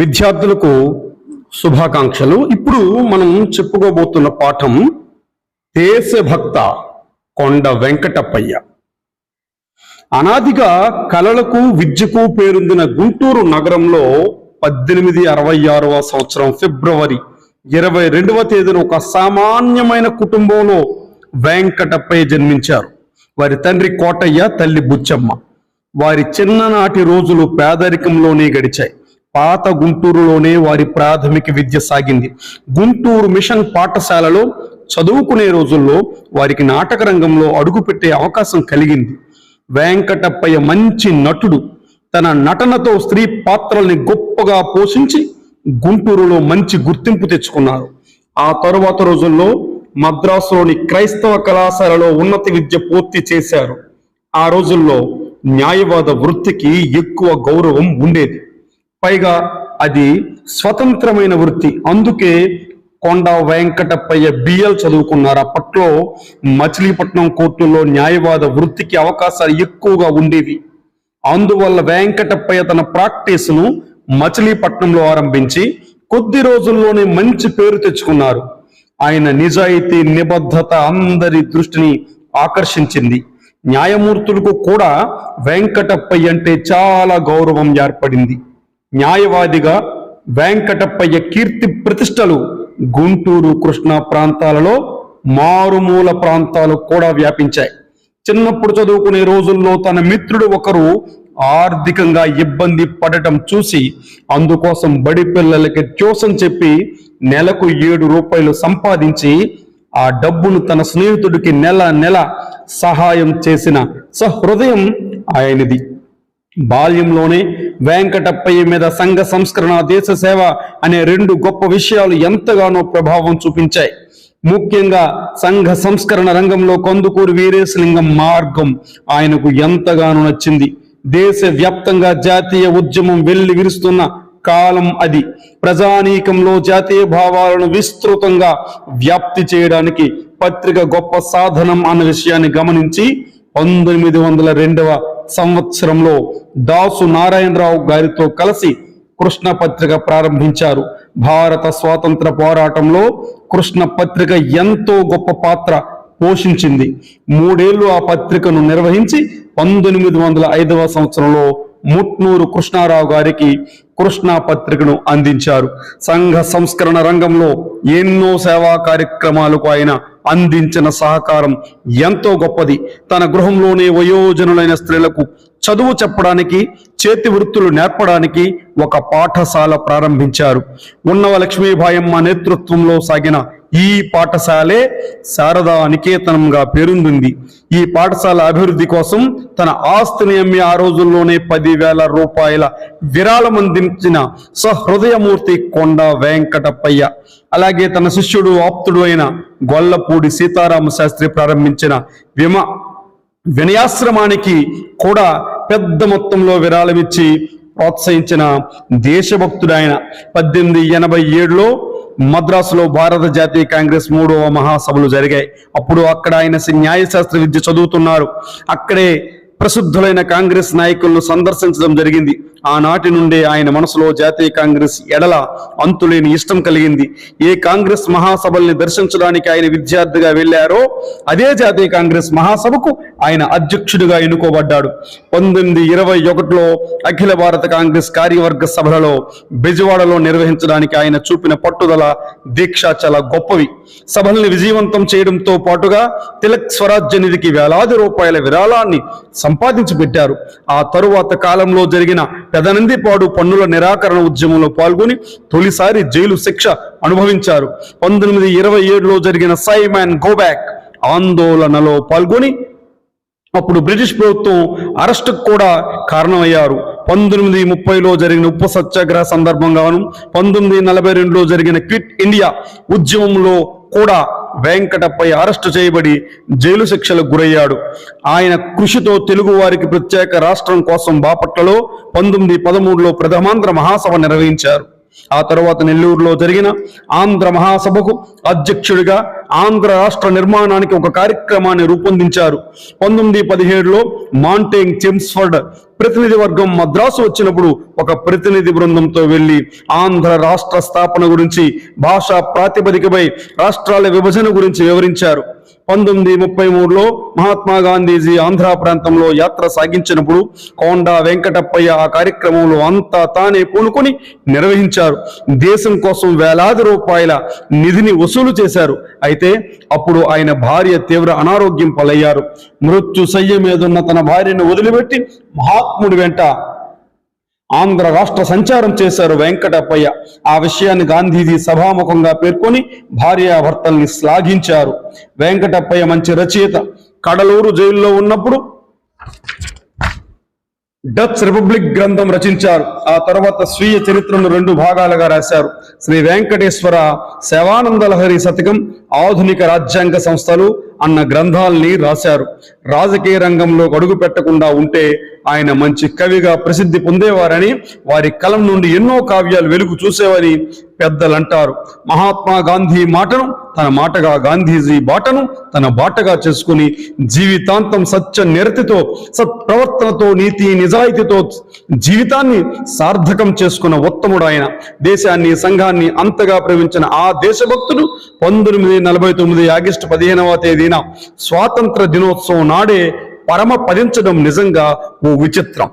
విద్యార్థులకు శుభాకాంక్షలు. ఇప్పుడు మనం చెప్పుకోబోతున్న పాఠం దేశభక్త కొండ వెంకటప్పయ్య. అనాదిగా కళలకు విద్యకు పేరొందిన గుంటూరు నగరంలో పద్దెనిమిది అరవై ఆరవ సంవత్సరం ఫిబ్రవరి ఇరవై రెండవ తేదీన ఒక సామాన్యమైన కుటుంబంలో వెంకటప్పయ్య జన్మించారు. వారి తండ్రి కోటయ్య తల్లి బుచ్చమ్మ. వారి చిన్ననాటి రోజులు పేదరికంలోనే గడిచాయి. పాత గుంటూరులోనే వారి ప్రాథమిక విద్య సాగింది. గుంటూరు మిషన్ పాఠశాలలో చదువుకునే రోజుల్లో వారికి నాటక రంగంలో అడుగుపెట్టే అవకాశం కలిగింది. వెంకటప్పయ్య మంచి నటుడు. తన నటనతో స్త్రీ పాత్రల్ని గొప్పగా పోషించి గుంటూరులో మంచి గుర్తింపు తెచ్చుకున్నారు. ఆ తరువాత రోజుల్లో మద్రాసులోని క్రైస్తవ కళాశాలలో ఉన్నత విద్య పూర్తి చేశారు. ఆ రోజుల్లో న్యాయవాద వృత్తికి ఎక్కువ గౌరవం ఉండేది. పైగా అది స్వతంత్రమైన వృత్తి. అందుకే కొండ వెంకటప్పయ్య బిఎల్ చదువుకున్నారు. అప్పట్లో మచిలీపట్నం కోర్టులో న్యాయవాద వృత్తికి అవకాశాలు ఎక్కువగా ఉండేవి. అందువల్ల వెంకటప్పయ్య తన ప్రాక్టీస్ను మచిలీపట్నంలో ఆరంభించి కొద్ది రోజుల్లోనే మంచి పేరు తెచ్చుకున్నారు. ఆయన నిజాయితీ నిబద్ధత అందరి దృష్టిని ఆకర్షించింది. న్యాయమూర్తులకు కూడా వెంకటప్పయ్య అంటే చాలా గౌరవం ఏర్పడింది. న్యాయవాదిగా వెంకటప్పయ్య కీర్తి ప్రతిష్టలు గుంటూరు కృష్ణా ప్రాంతాలలో మారుమూల ప్రాంతాలు కూడా వ్యాపించాయి. చిన్నప్పుడు చదువుకునే రోజుల్లో తన మిత్రుడు ఒకరు ఆర్థికంగా ఇబ్బంది పడటం చూసి అందుకోసం బడి పిల్లలకి ట్యూషన్ చెప్పి నెలకు ఏడు రూపాయలు సంపాదించి ఆ డబ్బును తన స్నేహితుడికి నెల నెల సహాయం చేసిన సహృదయం ఆయనది. బాల్యంలోనే వెంకటప్పయ్య మీద సంఘ సంస్కరణ దేశ సేవ అనే రెండు గొప్ప విషయాలు ఎంతగానో ప్రభావం చూపించాయి. ముఖ్యంగా సంఘ సంస్కరణ రంగంలో కందుకూరు వీరేశలింగం మార్గం ఆయనకు ఎంతగానో నచ్చింది. దేశ వ్యాప్తంగా జాతీయ ఉద్యమం వెళ్ళి విరుస్తున్న కాలం అది. ప్రజానీకంలో జాతీయ భావాలను విస్తృతంగా వ్యాప్తి చేయడానికి పత్రిక గొప్ప సాధనం అన్న విషయాన్ని గమనించి పంతొమ్మిది వందల రెండవ సంవత్సరంలో దాసు నారాయణరావు గారితో కలిసి కృష్ణ పత్రిక ప్రారంభించారు. భారత స్వాతంత్ర పోరాటంలో కృష్ణ పత్రిక ఎంతో గొప్ప పాత్ర పోషించింది. మూడేళ్ళు ఆ పత్రికను నిర్వహించి పంతొమ్మిది వందల ఐదవ సంవత్సరంలో ముట్నూరు కృష్ణారావు గారికి కృష్ణా పత్రికను అందించారు. సంఘ సంస్కరణ రంగంలో ఎన్నో సేవా కార్యక్రమాలకు ఆయన అందించిన సహకారం ఎంతో గొప్పది. తన గృహంలోనే వయోజనులైన స్త్రీలకు చదువు చెప్పడానికి చేతి వృత్తులు నేర్పడానికి ఒక పాఠశాల ప్రారంభించారు. ఉన్నవ లక్ష్మీభాయమ్మ నేతృత్వంలో సాగిన ఈ పాఠశాలే శారదా నికేతనంగా పేరొందింది. ఈ పాఠశాల అభివృద్ధి కోసం తన ఆస్తిని అమ్మి ఆ రోజుల్లోనే పదివేల రూపాయల విరాళం అందించిన సహృదయమూర్తి కొండ వెంకటప్పయ్య. అలాగే తన శిష్యుడు ఆప్తుడు అయిన గొల్లపూడి సీతారామ శాస్త్రి ప్రారంభించిన విమ వినయాశ్రమానికి కూడా పెద్ద మొత్తంలో విరాళమిచ్చి ప్రోత్సహించిన దేశభక్తుడు ఆయన. పద్దెనిమిది ఎనభై ఏడులో మద్రాసులో భారత జాతీయ కాంగ్రెస్ మూడవ మహాసభలు జరిగాయి. అప్పుడు అక్కడ ఆయన న్యాయశాస్త్ర విద్య చదువుతున్నారు. అక్కడే ప్రసిద్ధులైన కాంగ్రెస్ నాయకులను సందర్శించడం జరిగింది. ఆనాటి నుండే ఆయన మనసులో జాతీయ కాంగ్రెస్ ఎడల అంతులేని ఇష్టం కలిగింది. ఏ కాంగ్రెస్ మహాసభల్ని దర్శించడానికి ఆయన విద్యార్థిగా వెళ్ళారో అదే జాతీయ కాంగ్రెస్ మహాసభకు ఆయన అధ్యక్షుడిగా ఎన్నుకోబడ్డాడు. పంతొమ్మిది ఇరవై ఒకటిలో అఖిల భారత కాంగ్రెస్ కార్యవర్గ సభలలో బెజవాడలో నిర్వహించడానికి ఆయన చూపిన పట్టుదల దీక్ష చాలా గొప్పవి. సభల్ని విజయవంతం చేయడంతో పాటుగా తిలక్ స్వరాజ్య నిధికి వేలాది రూపాయల విరాళాన్ని సంపాదించి పెట్టారు ఆ తరువాత కాలంలో జరిగిన పెదనందిపాడు పన్నుల నిరాకరణ ఉద్యమంలో పాల్గొని తొలిసారి జైలు శిక్ష అనుభవించారు. పంతొమ్మిది ఇరవై ఏడులో జరిగిన సైమాన్ గోబ్యాక్ ఆందోళనలో పాల్గొని అప్పుడు బ్రిటిష్ ప్రభుత్వం అరెస్టుకు కూడా కారణమయ్యారు. పంతొమ్మిది ముప్పైలో జరిగిన ఉప్పు సత్యాగ్రహ సందర్భంగాను పంతొమ్మిది నలభై రెండులో జరిగిన క్విట్ ఇండియా ఉద్యమంలో కూడా వెంకటపై అరెస్టు చేయబడి జైలు శిక్షలకు గురయ్యాడు. ఆయన కృషితో తెలుగు వారికి ప్రత్యేక రాష్ట్రం కోసం బాపట్లలో పంతొమ్మిది పదమూడులో ప్రథమాంధ్ర మహాసభ నిర్వహించారు. ఆ తర్వాత నెల్లూరులో జరిగిన ఆంధ్ర మహాసభకు అధ్యక్షుడిగా ఆంధ్ర రాష్ట్ర నిర్మాణానికి ఒక కార్యక్రమాన్ని రూపొందించారు. పంతొమ్మిది పదిహేడులో మాంటేంగ్ చెమ్స్ఫర్డ్ ప్రతినిధి వర్గం మద్రాసు వచ్చినప్పుడు ఒక ప్రతినిధి బృందంతో వెళ్ళి ఆంధ్ర రాష్ట్ర స్థాపన గురించి భాషా ప్రాతిపదికపై రాష్ట్రాల విభజన గురించి వివరించారు. పంతొమ్మిది ముప్పై మూడులో మహాత్మా గాంధీజీ ఆంధ్ర ప్రాంతంలో యాత్ర సాగించినప్పుడు కొండ వెంకటప్పయ్య ఆ కార్యక్రమంలో అంతా తానే పూనుకొని నిర్వహించారు. దేశం కోసం వేలాది రూపాయల నిధిని వసూలు చేశారు. అయితే అప్పుడు ఆయన భార్య తీవ్ర అనారోగ్యం పాలయ్యారు. మృత్యు శయ్య మీదున్న తన భార్యను వదిలిపెట్టి మహాత్ముడి వెంట ఆంధ్ర రాష్ట్ర సంచారం చేశారు వెంకటప్పయ్య. ఆ విషయాన్ని గాంధీజీ సభాముఖంగా పేర్కొని భార్యాభర్తల్ని శ్లాఘించారు. వెంకటప్పయ్య మంచి రచయిత. కడలూరు జైల్లో ఉన్నప్పుడు డచ్ రిపబ్లిక్ గ్రంథం రచించారు. ఆ తర్వాత స్వీయ చరిత్రను రెండు భాగాలుగా రాశారు. శ్రీ వెంకటేశ్వర శవానంద లహరి శతకం ఆధునిక రాజ్యాంగ సంస్థలు అన్న గ్రంథాల్ని రాశారు. రాజకీయ రంగంలో అడుగు పెట్టకుండా ఉంటే ఆయన మంచి కవిగా ప్రసిద్ధి పొందేవారని వారి కలం నుండి ఎన్నో కావ్యాలు వెలుగు చూసేవని పెద్దలంటారు. మహాత్మా గాంధీ మాటను తన మాటగా గాంధీజీ బాటను తన బాటగా చేసుకుని జీవితాంతం సత్య నిరతితో సత్ప్రవర్తనతో నీతి నిజాయితీతో జీవితాన్ని సార్థకం చేసుకున్న ఉత్తముడు ఆయన. దేశాన్ని సంఘాన్ని అంతగా ప్రేమించిన ఆ దేశభక్తుడు పంతొమ్మిది నలభై తొమ్మిది ఆగస్టు పదిహేనవ తేదీ స్వాతంత్ర దినోత్సవం నాడే పరమ పదించడం నిజంగా ఓ విచిత్రం.